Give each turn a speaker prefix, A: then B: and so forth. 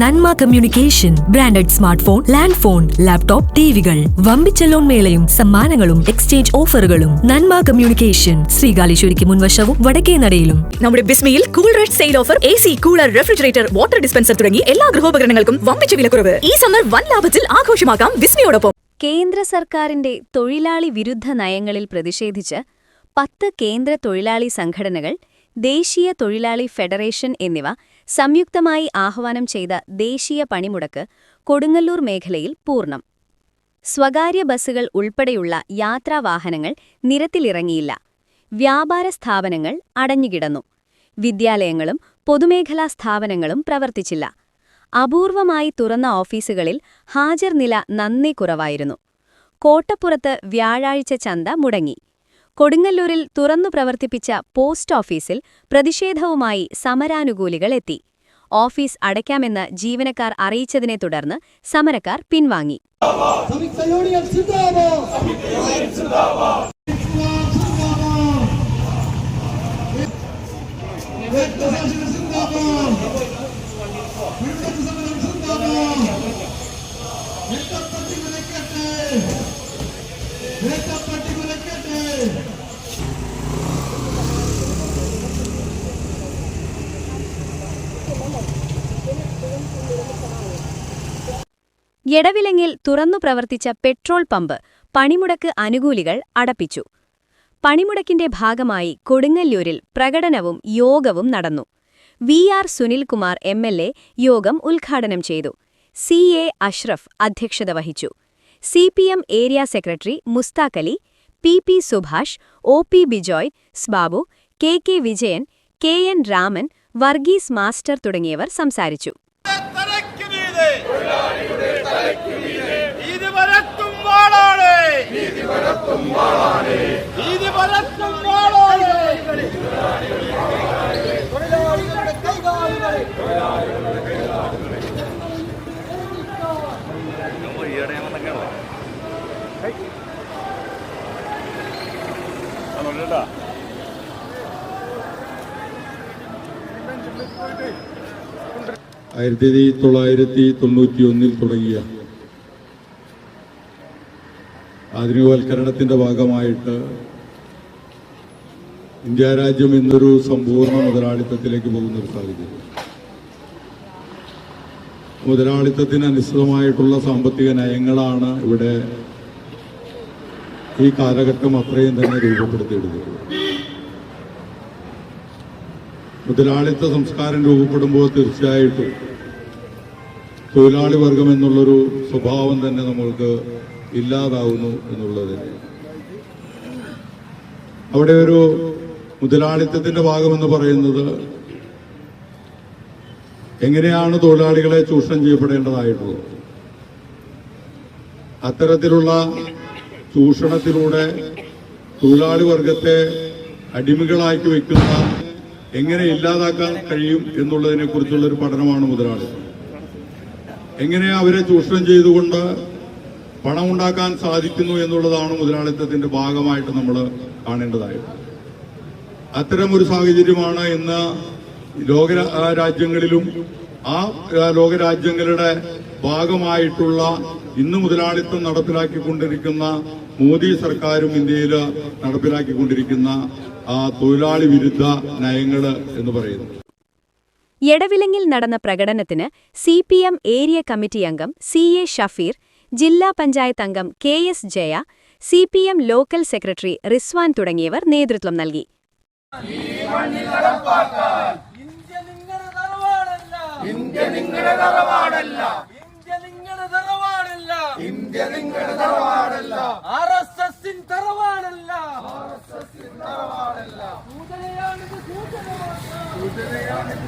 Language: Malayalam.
A: Nanma communication branded smart phone land phone laptop ടിവികൾ. വമ്പിച്ച ലോൺ മേളയും സമ്മാനങ്ങളും എക്സ്ചേഞ്ച് ഓഫറുകളും. നന്മ കമ്മ്യൂണിക്കേഷൻ ശ്രീകാലേശ്വരിക്ക് മുൻവശവും വടക്കേ നടയിലും.
B: നമ്മുടെ ബിസ്മയിൽ cool red sale offer A C cooler refrigerator water dispenser തുടങ്ങി എല്ലാ ഗൃഹോപകരണങ്ങൾക്കും വമ്പിച്ച വിലക്കുറവ്. ഈ സമ്മർ വൻ ലാഭത്തിൽ ആഘോഷമാക്കാം ബിസ്മിയോടൊപ്പം.
C: കേന്ദ്ര സർക്കാരിന്റെ തൊഴിലാളി വിരുദ്ധ നയങ്ങളിൽ പ്രതിഷേധിച്ച് പത്ത് കേന്ദ്ര തൊഴിലാളി സംഘടനകൾ ദേശീയ തൊഴിലാളി ഫെഡറേഷൻ എന്നിവ സംയുക്തമായി ആഹ്വാനം ചെയ്ത ദേശീയ പണിമുടക്ക് കൊടുങ്ങല്ലൂർ മേഖലയിൽ പൂർണം. സ്വകാര്യ ബസ്സുകൾ ഉൾപ്പെടെയുള്ള യാത്രാവാഹനങ്ങൾ നിരത്തിലിറങ്ങിയില്ല. വ്യാപാര സ്ഥാപനങ്ങൾ അടഞ്ഞുകിടന്നു. വിദ്യാലയങ്ങളും പൊതുമേഖലാ സ്ഥാപനങ്ങളും പ്രവർത്തിച്ചില്ല. അപൂർവമായി തുറന്ന ഓഫീസുകളിൽ ഹാജർ നില നന്നേ കുറവായിരുന്നു. കോട്ടപ്പുറത്ത് വ്യാഴാഴ്ച ചന്ത മുടങ്ങി. കൊടുങ്ങല്ലൂരിൽ തുറന്നു പ്രവർത്തിപ്പിച്ച പോസ്റ്റ് ഓഫീസിൽ പ്രതിഷേധവുമായി സമരാനുകൂലികൾ എത്തി. ഓഫീസ് അടയ്ക്കാമെന്ന് ജീവനക്കാർ അറിയിച്ചതിനെ തുടർന്ന് സമരക്കാർ പിൻവാങ്ങി. എടവിലങ്ങിൽ തുറന്നു പ്രവർത്തിച്ച പെട്രോൾ പമ്പ് പണിമുടക്ക് അനുകൂലികൾ അടപ്പിച്ചു. പണിമുടക്കിന്റെ ഭാഗമായി കൊടുങ്ങല്ലൂരിൽ പ്രകടനവും യോഗവും നടന്നു. V R Sunilkumar M L A യോഗം ഉദ്ഘാടനം ചെയ്തു. സി എ അഷ്റഫ് അധ്യക്ഷത വഹിച്ചു. C P M area secretary Mushtaq Ali P P Subhash O P Bijoy സ്ബാബു K K Vijayan K N Raman Varghese master തുടങ്ങിയവർ സംസാരിച്ചു.
D: തലയ്ക്കുമീതെ നീതി പരത്തും വാളാണ്. നീതി പരത്തും വാളാണ്. തൊഴിലാളികളുടെ കൈകാലുകളെ
E: ആയിരത്തി തൊള്ളായിരത്തി തൊണ്ണൂറ്റി ഒന്നിൽ തുടങ്ങിയ ആധുനികവൽക്കരണത്തിന്റെ ഭാഗമായിട്ട് ഇന്ത്യ രാജ്യം ഇന്നൊരു സമ്പൂർണ മുതലാളിത്തത്തിലേക്ക് പോകുന്ന ഒരു സാഹചര്യം. മുതലാളിത്തത്തിന് അനുസൃതമായിട്ടുള്ള സാമ്പത്തിക നയങ്ങളാണ് ഇവിടെ ഈ കാലഘട്ടം അത്രയും തന്നെ രൂപപ്പെടുത്തിയെടുത്തത് മുതലാളിത്ത സംസ്കാരം രൂപപ്പെടുമ്പോൾ തീർച്ചയായിട്ടും തൊഴിലാളി വർഗം എന്നുള്ളൊരു സ്വഭാവം തന്നെ നമ്മൾക്ക് ഇല്ലാതാവുന്നു എന്നുള്ളത്. അവിടെ ഒരു മുതലാളിത്തത്തിന്റെ ഭാഗമെന്ന് പറയുന്നത് എങ്ങനെയാണ് തൊഴിലാളികളെ ചൂഷണം ചെയ്യപ്പെടേണ്ടതായിട്ടുള്ളത്? അത്തരത്തിലുള്ള ചൂഷണത്തിലൂടെ തൊഴിലാളി വർഗത്തെ അടിമകളാക്കി വെക്കുന്ന എങ്ങനെ ഇല്ലാതാക്കാൻ കഴിയും എന്നുള്ളതിനെ കുറിച്ചുള്ള ഒരു പഠനമാണ് മുതലാളിത്തം എങ്ങനെ അവരെ ചൂഷണം ചെയ്തുകൊണ്ട് പണം ഉണ്ടാക്കാൻ സാധിക്കുന്നു എന്നുള്ളതാണ് മുതലാളിത്തത്തിന്റെ ഭാഗമായിട്ട് നമ്മൾ കാണേണ്ടതായിട്ട് അത്തരം ഒരു സാഹചര്യമാണ് ഇന്ന് ലോക രാജ്യങ്ങളിലും ആ ലോകരാജ്യങ്ങളുടെ ഭാഗമായിട്ടുള്ള ഇന്ന് മുതലാളിത്തം നടപ്പിലാക്കിക്കൊണ്ടിരിക്കുന്ന മോദി സർക്കാരും ഇന്ത്യയിൽ നടപ്പിലാക്കിക്കൊണ്ടിരിക്കുന്ന ആ തൊഴിലാളി വിരുദ്ധ നയങ്ങൾ എന്ന് പറയുന്നത്
C: എടവിലങ്ങിൽ നടന്ന പ്രകടനത്തിന് C P M area committee അംഗം സി എ ഷഫീർ ജില്ലാ പഞ്ചായത്ത് അംഗം K S Jaya C P M local secretary Rizwan തുടങ്ങിയവർ നേതൃത്വം നൽകി.
D: ഇന്ത്യ നിങ്ങളുടെ തറവാടല്ല. ഇന്ത്യ നിങ്ങളുടെ തറവാടല്ല. ഇന്ത്യ നിങ്ങളുടെ തറവാടല്ല ഇന്ത്യ നിങ്ങളുടെ തറവാടല്ല ആർ എസ് എസിൻ തറവാടല്ല. ആർ എസ് എസിൻ തറവാടല്ല. സൂചനയാണിത് സൂചന സൂചനയാണിത്.